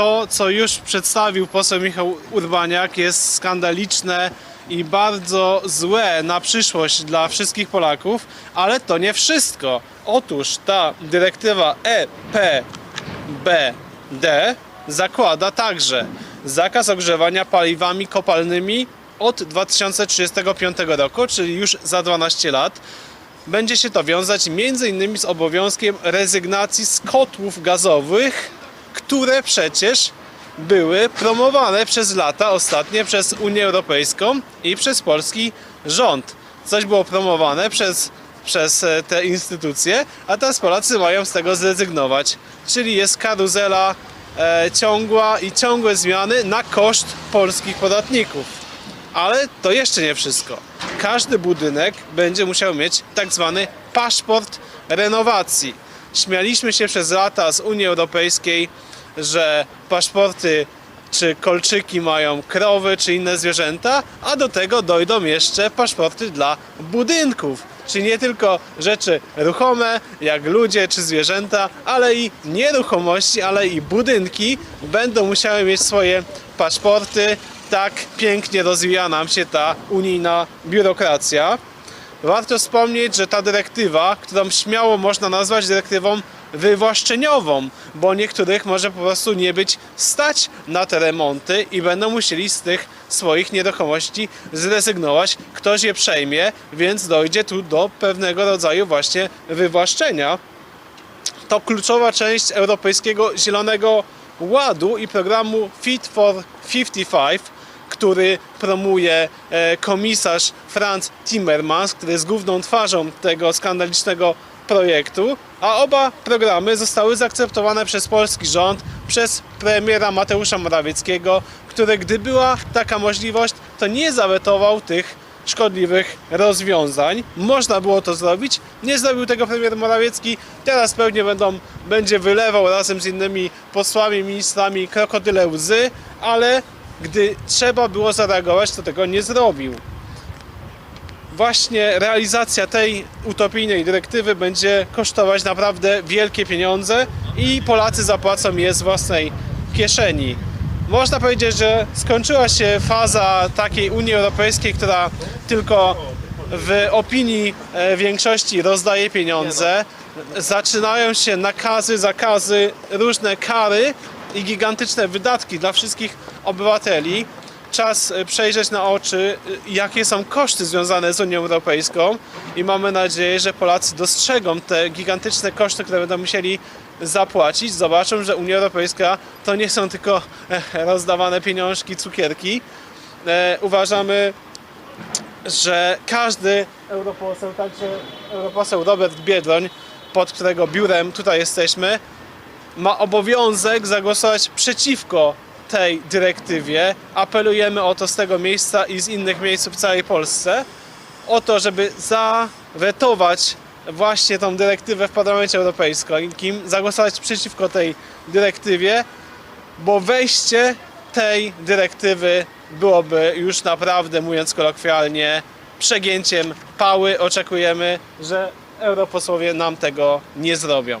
to, co już przedstawił poseł Michał Urbaniak, jest skandaliczne i bardzo złe na przyszłość dla wszystkich Polaków, ale to nie wszystko. Otóż ta dyrektywa EPBD zakłada także zakaz ogrzewania paliwami kopalnymi od 2035 roku, czyli już za 12 lat. Będzie się to wiązać m.in. z obowiązkiem rezygnacji z kotłów gazowych, które przecież były promowane przez lata ostatnie przez Unię Europejską i przez polski rząd. Coś było promowane przez, przez e, te instytucje, a teraz Polacy mają z tego zrezygnować. Czyli jest karuzela e, ciągła i ciągłe zmiany na koszt polskich podatników. Ale to jeszcze nie wszystko. Każdy budynek będzie musiał mieć tak zwany paszport renowacji. Śmialiśmy się przez lata z Unii Europejskiej, że paszporty czy kolczyki mają krowy czy inne zwierzęta, a do tego dojdą jeszcze paszporty dla budynków. Czyli nie tylko rzeczy ruchome, jak ludzie czy zwierzęta, ale i nieruchomości, ale i budynki będą musiały mieć swoje paszporty. Tak pięknie rozwija nam się ta unijna biurokracja. Warto wspomnieć, że ta dyrektywa, którą śmiało można nazwać dyrektywą wywłaszczeniową, bo niektórych może po prostu nie być stać na te remonty i będą musieli z tych swoich nieruchomości zrezygnować. Ktoś je przejmie, więc dojdzie tu do pewnego rodzaju właśnie wywłaszczenia. To kluczowa część Europejskiego Zielonego Ładu i programu Fit for 55, który promuje e, komisarz Franz Timmermans, który jest główną twarzą tego skandalicznego projektu, a oba programy zostały zaakceptowane przez polski rząd, przez premiera Mateusza Morawieckiego, który gdy była taka możliwość, to nie zawetował tych szkodliwych rozwiązań. Można było to zrobić, nie zrobił tego premier Morawiecki, teraz pewnie będą, będzie wylewał razem z innymi posłami, ministrami krokodyle łzy, ale gdy trzeba było zareagować, to tego nie zrobił właśnie realizacja tej utopijnej dyrektywy będzie kosztować naprawdę wielkie pieniądze i Polacy zapłacą je z własnej kieszeni. Można powiedzieć, że skończyła się faza takiej Unii Europejskiej, która tylko w opinii e, większości rozdaje pieniądze. Zaczynają się nakazy, zakazy, różne kary i gigantyczne wydatki dla wszystkich obywateli czas e, przejrzeć na oczy, e, jakie są koszty związane z Unią Europejską i mamy nadzieję, że Polacy dostrzegą te gigantyczne koszty, które będą musieli zapłacić. Zobaczą, że Unia Europejska to nie są tylko e, rozdawane pieniążki, cukierki. E, uważamy, że każdy europoseł, także europoseł Robert Biedroń, pod którego biurem tutaj jesteśmy, ma obowiązek zagłosować przeciwko tej dyrektywie. Apelujemy o to z tego miejsca i z innych miejsc w całej Polsce. O to, żeby zawetować właśnie tą dyrektywę w Parlamencie Europejskim, zagłosować przeciwko tej dyrektywie, bo wejście tej dyrektywy byłoby już naprawdę, mówiąc kolokwialnie, przegięciem pały. Oczekujemy, że europosłowie nam tego nie zrobią.